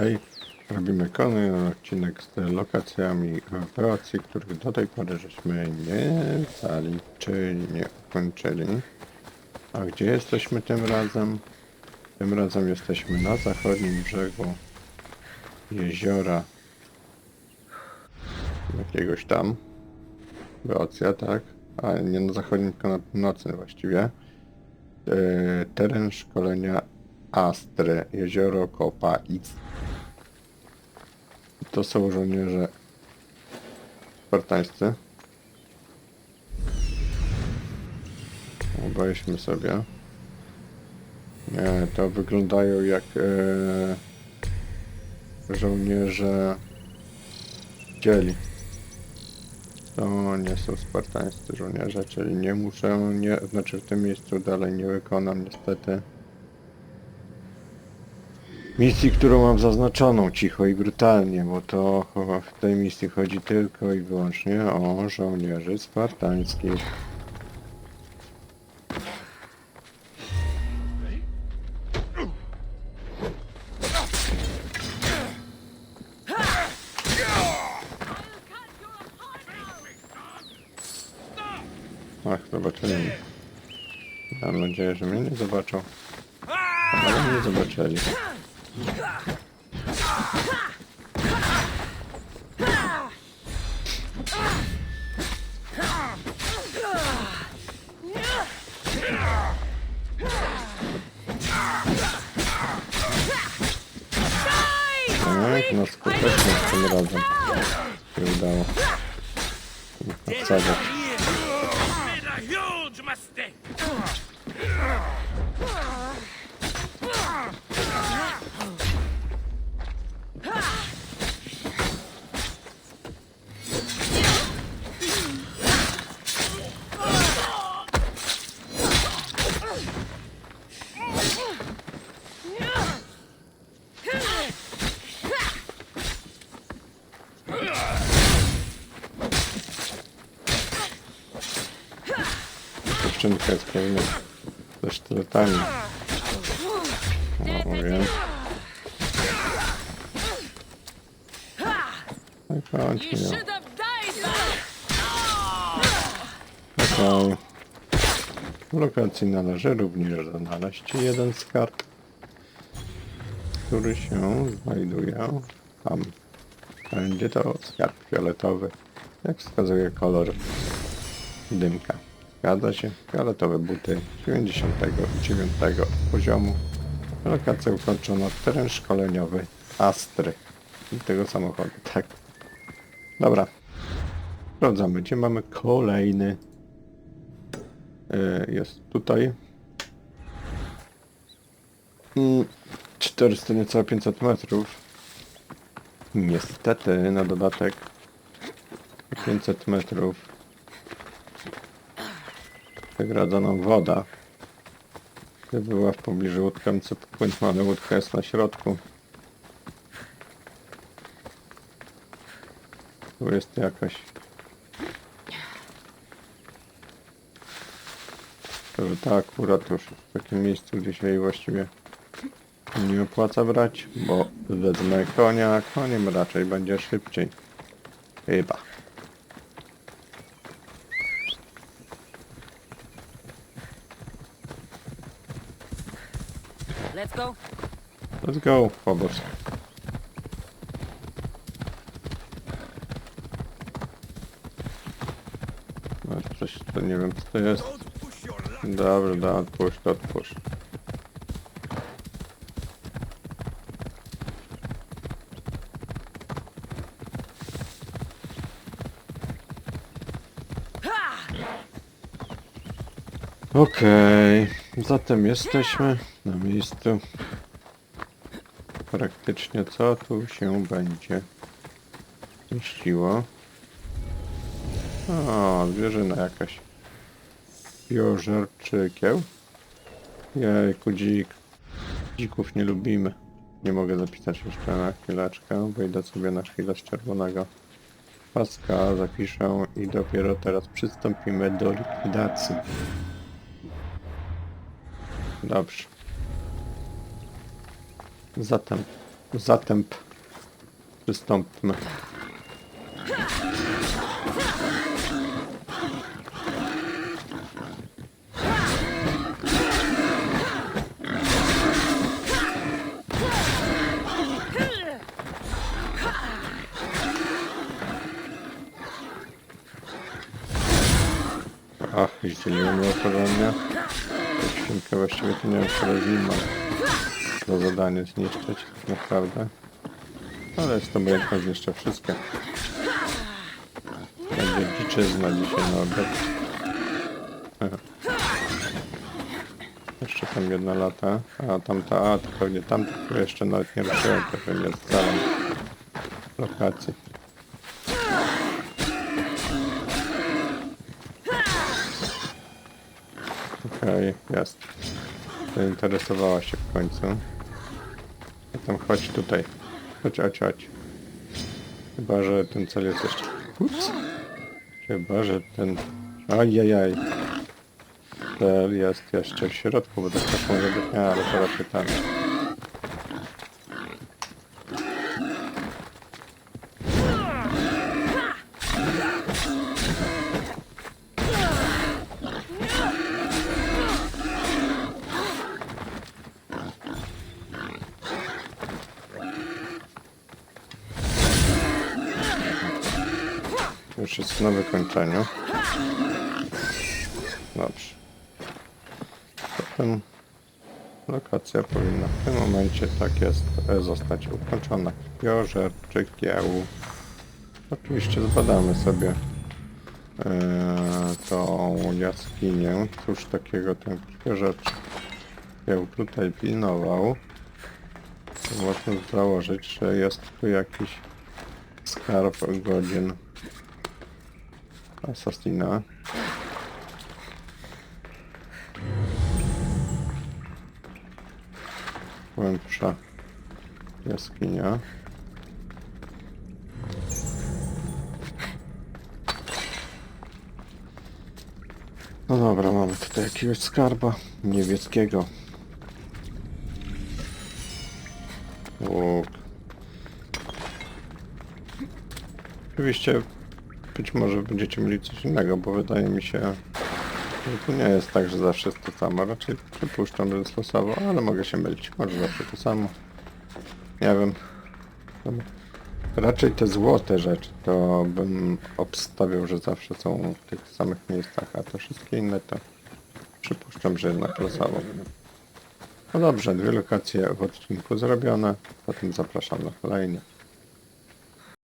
Hej, robimy kolejny odcinek z lokacjami operacji, których do tej pory żeśmy nie zaliczyli, nie ukończyli. A gdzie jesteśmy tym razem? Tym razem jesteśmy na zachodnim brzegu jeziora jakiegoś tam. Beocja, tak? A nie na zachodnim, tylko na północnym właściwie. E, teren szkolenia Astry, jezioro Kopa X. To są żołnierze spartańscy. Obejrzmy sobie. Nie, to wyglądają jak e, żołnierze dzieli. To nie są spartańscy żołnierze, czyli nie muszę, nie, znaczy w tym miejscu dalej nie wykonam niestety misji, którą mam zaznaczoną cicho i brutalnie, bo to w tej misji chodzi tylko i wyłącznie o żołnierzy spartańskich. Ach, zobaczyli mnie. Mam nadzieję, że mnie nie zobaczą. Ale mnie zobaczyli. Tak, no skutecznie tym razem Dziewczynka jest pewnie ze sztyletami. O, wiem. No. W lokacji należy również znaleźć jeden z kart, który się znajduje tam. Będzie to skarb fioletowy, jak wskazuje kolor dymka. Zgadza się, fioletowe buty 99 poziomu. Lokacja ukończona, teren szkoleniowy Astry. I tego samochodu, tak. Dobra. Sprawdzamy, gdzie mamy kolejny. E, Jest tutaj. Mm, 400 niecałe 500 metrów. Niestety na dodatek 500 metrów wygradza nam woda. Gdyby była w pobliżu co popłynął, ale łódka jest na środku. Tu jest jakaś To, że ta akurat już w takim miejscu, gdzie się jej właściwie nie opłaca brać, bo wezmę konia, koniem raczej będzie szybciej. Chyba. Let's go. Let's go, Phobos. Coś, to nie wiem co to jest. Dobra, da, odpuść, odpuść. Okej, zatem jesteśmy na miejscu. Praktycznie co tu się będzie mieściło? O, zwierzyna jakaś. Jożer czy kieł? Jejku, dzik. Dzików nie lubimy. Nie mogę zapisać jeszcze na chwileczkę. Wejdę sobie na chwilę z czerwonego paska, zapiszę i dopiero teraz przystąpimy do likwidacji. Dobrze. Zatem Zatem przystąpmy. Ach, jeśli nie mnie. Tę Świnkę właściwie to nie wiem, z do zadania zniszczyć, tak naprawdę. Ale jest to obojętne, zniszczę wszystkie. Będzie dziczyzna dzisiaj na obiad. Jeszcze tam jedna lata. A tamta, a to pewnie tamta, które jeszcze nawet nie ruszyłem, to pewnie scalam lokacji. Okej, jest. Zainteresowała się w końcu. Zatem chodź tutaj. Chodź, chodź, chodź. Chyba, że ten cel jest jeszcze... Ups. Chyba, że ten... Ajajaj. Cel jest jeszcze w środku, bo to też może być... Nie, ale to raczej Już jest na wykończeniu. Dobrze. Zatem lokacja powinna w tym momencie, tak jest, e, zostać ukończona. Krwiożer czy kieł. Oczywiście zbadamy sobie e, tą jaskinię. Cóż takiego ten krwiożer czy kieł tutaj pilnował. Można założyć, że jest tu jakiś skarb godzin Assassina. Głębsza jaskinia. No dobra, mamy tutaj jakiegoś skarba niemieckiego. Łuk. Oczywiście być może będziecie mieli coś innego, bo wydaje mi się, że to nie jest tak, że zawsze jest to samo. Raczej przypuszczam, że jest losowo, ale mogę się mylić. Może zawsze to samo. Nie wiem. Raczej te złote rzeczy to bym obstawiał, że zawsze są w tych samych miejscach, a te wszystkie inne to przypuszczam, że jednak losowo. No dobrze, dwie lokacje w odcinku zrobione, zatem zapraszam na kolejne.